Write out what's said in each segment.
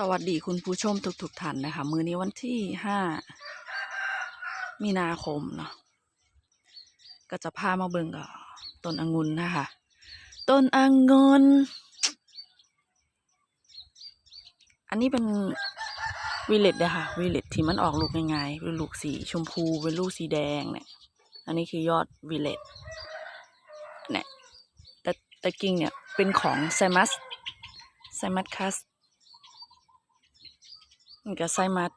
สวัสดีคุณผู้ชมทุกๆท่านนะคะ มือนี้วันที่ห้ามีนาคมเนาะก็จะพามาเบิ่งกับต้นองุ่นนะคะ ต้นองุ่นอันนี้เป็นวิเลตนะคะวิเลตที่มันออกลูกง่ายๆเป็นลูกสีชมพูเป็นลูกสีแดงเนี่ย อันนี้คือยอดวิเลตเนี่ยแต่แต่กิ่งเนี่ยเป็นของไซมัสไซมัสคัส นก็ไซมัด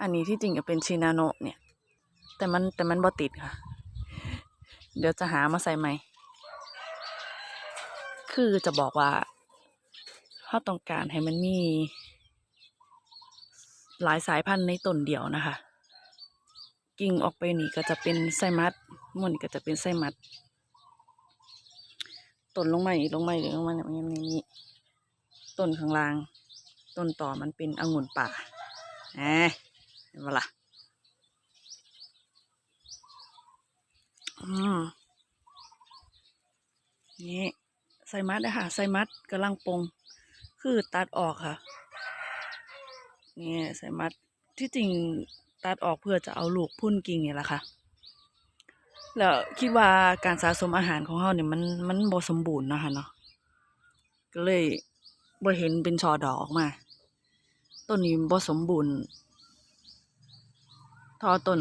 อันนี้ที่จริงก็เป็นชินาโนเนี่ย แต่มันแต่มันบ่ติดค่ะ เดี๋ยวจะหามาใส่ใหม่ คือจะบอกว่าถ้าต้องการให้มันมี หลายสายพันธุ์ในต้นเดียวนะคะ กิ่งออกไปนี่ก็จะเป็นไซมัดมันนี่ก็จะเป็นไซมัดต้นลงมาอีกลงมาอีกลงมาเนี่ยมันมีนี่ต้นข้างล่าง ต้นต่อมันเป็นองุ่นป่าแหมเห็นปะล่ะอืมนี่ไซมัดนะคะไซมัดกำลังปง คือตัดออกค่ะ นี่ไซมัดที่จริงตัดออกเพื่อจะเอาลูกพุ่นกิ่งเนี่ยแหละค่ะ แล้วคิดว่าการสะสมอาหารของเขาเนี่ยมันมันบ่สมบูรณ์นะคะเนาะ ก็เลยบ่เห็นเป็นช่อดอกออกมา ต้นนี้บ่สมบูรณ์ทอต้น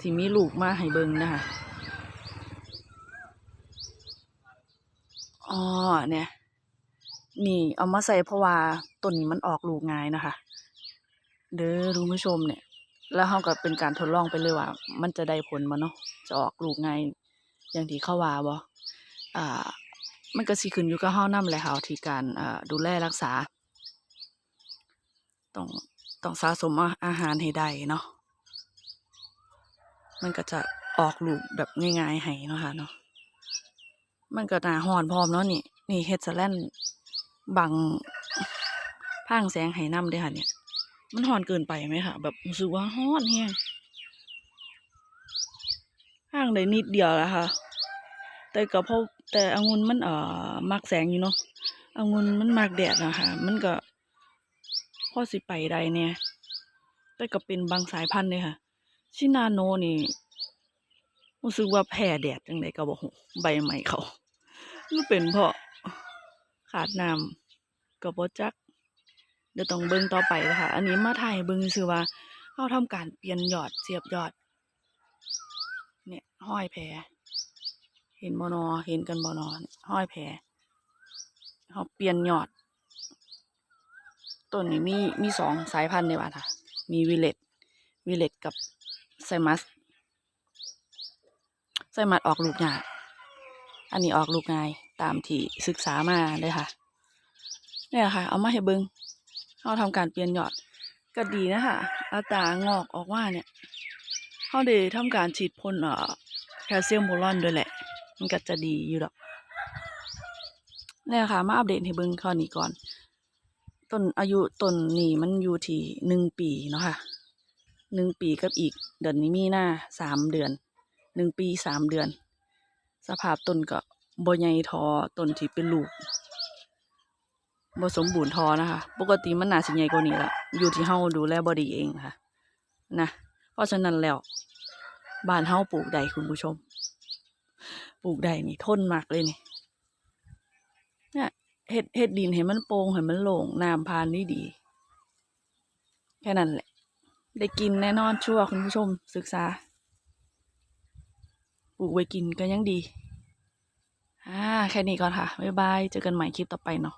ที่มีลูกมาให้เบิ่งนะคะอ๋อเนี่ย นี่เอามาใส่เพราะว่าต้นนี้มันออกลูกง่ายนะคะ เด้อคุณผู้ชมเนี่ย แล้วเขาก็เป็นการทดลองไปเลยว่า มันจะได้ผลบ่เนาะจะออกลูกง่ายอย่างที่เขาว่าบ่อ่า มันก็สิขึ้นอยู่กับเฮานำแหละค่ะที่การอ่าดูแลรักษา ต้องต้องสะสมอาหารให้ได้เนาะมันก็จะออกลูกแบบง่ายๆให้เนาะค่ะเนาะมันก็หนาร้อนพร้อมเนาะนี่ นี่เฮดสแลนบังพางแสงให้นำเด้อค่ะเนี่ย มันร้อนเกินไปไหมคะแบบรู้สึกว่าร้อนแฮงพางได้นิดเดียวแหละค่ะ แต่ก็เพราะแต่องุ่นมันเอ่อมักแสงอยู่เนาะองุ่นมันมักแดดนะคะมันก็ พ่อสิไปได้เนี่ยแต่ก็เป็นบางสายพันธุ์เลยค่ะ ชินาโนนี่รู้สึกว่าแพ้แดดจังไดก็บ่ฮู้ใบไม้เขาหรือเป็นเพราะขาดน้ำก็บ่จัก เดี๋ยวต้องเบิ่งต่อไปนะคะอันนี้มาถ่ายเบิ่งซื่อว่าเราทำการเปลี่ยนยอดเสียบยอด เนี่ยห้อยแพรเห็นบ่นอเห็นกันบ่นอห้อยแพรเขาเปลี่ยนยอด ต้นนี้มีมีสองสายพันธุ์ในบ้านค่ะ มีวิเลตวิเลตกับไซมัสไซมัสออกลูกยากอันนี้ออกลูกง่ายตามที่ศึกษามาเลยค่ะ เนี่ยค่ะ เอามาให้เบิงเขาทำการเปลี่ยนยอดก็ดีนะคะอัตางอกออกมาเนี่ยเขาได้ทำการฉีดพ่นเอ่อแคลเซียมโบรอนด้วยแหละ มันก็จะดีอยู่ดอกเนี่ยค่ะ มาอัปเดตให้เบิ่งข้อนี้ก่อน ต้นอายุต้นนี่มันอยู่ที่หนึ่งปีเนาะค่ะหนึ่งปีกับอีก เดือนนี้มีหน้าสามเดือนหนึ่งปีสามเดือน สภาพต้นก็บใหญ่ทอต้นที่เป็นลูกบสมบูรณ์ทอนะคะ ปกติมันหนาสิใหญ่กว่านี้ละอยู่ที่เฮาดูแลบ่ดีเองค่ะ นะ เพราะฉะนั้นแล้วบ้านเฮาปลูกได้คุณผู้ชม ปลูกได้นี่ทนมากเลยนี่เนี่ย เฮ็ดเฮ็ดดินให้มันโปร่งให้มันโล่งน้ำพานดีดี แค่นั้นแหละ ได้กินแน่นอนชัวร์คุณผู้ชมศึกษาปลูกไว้กินก็ยังดี อ่า แค่นี้ก่อนค่ะ บ๊ายบาย เจอกันใหม่คลิปต่อไปเนาะ